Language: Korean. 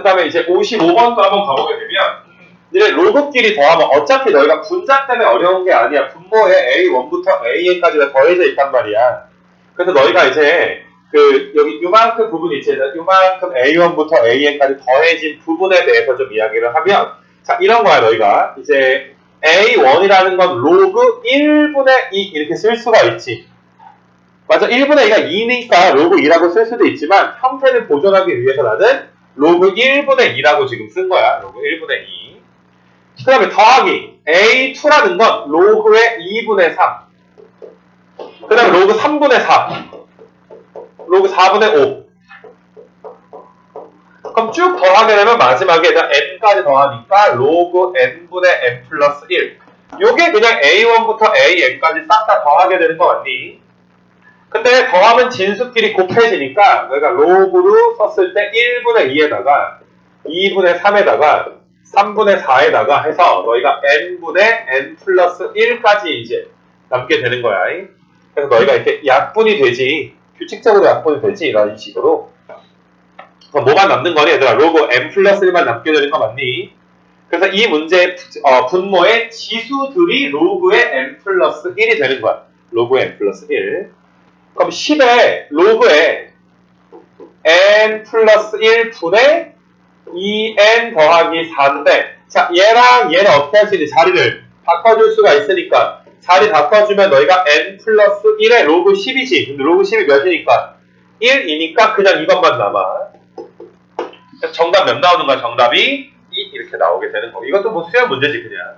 그 다음에 이제 55번도 한번 가보게 되면 이제 로그끼리 더하면 어차피 너희가 분자 때문에 어려운 게 아니야. 분모에 A1부터 AN까지가 더해져 있단 말이야. 그래서 너희가 이제 그 여기 요만큼 부분 있지. 요만큼 A1부터 AN까지 더해진 부분에 대해서 좀 이야기를 하면 자 이런 거야 너희가 이제 A1이라는 건 로그 1분의 2 이렇게 쓸 수가 있지. 맞아 1분의 2가 2니까 로그 2라고 쓸 수도 있지만 형태를 보존하기 위해서 나는 로그 1분의 2라고 지금 쓴 거야. 로그 1분의 2. 그 다음에 더하기 A2라는 건 로그의 2분의 3. 그 다음에 로그 3분의 4. 로그 4분의 5. 그럼 쭉 더하게 되면 마지막에 일단 n까지 더하니까 로그 n분의 n 플러스 1. 요게 그냥 a1부터 an까지 싹 다 더하게 되는 거 맞니? 근데 더하면 진수끼리 곱해지니까 내가 로그로 썼을 때 1분의 2에다가 2분의 3에다가 3분의 4에다가 해서 너희가 n분의 n 플러스 1까지 이제 남게 되는 거야. 그래서 너희가 이렇게 약분이 되지 규칙적으로 약분이 되지 이런 식으로 그럼 뭐만 남는 거니 얘들아 로그 n 플러스 1만 남게 되는 거 맞니? 그래서 이 문제의 어, 분모의 지수들이 로그의 n 플러스 1이 되는 거야. 로그의 n 플러스 1. 그럼 10의 로그에 n 플러스 1분의 2n 더하기 4인데 자 얘랑 얘는 어떻게 할 수 있니? 자리를 바꿔줄 수가 있으니까 자리 바꿔주면 너희가 n 플러스 1의 로그 10이지 근데 로그 10이 몇이니까 1이니까 그냥 이것만 남아 정답 몇 나오는 거야? 정답이 2 이렇게 나오게 되는 거 이것도 뭐 수학 문제지 그냥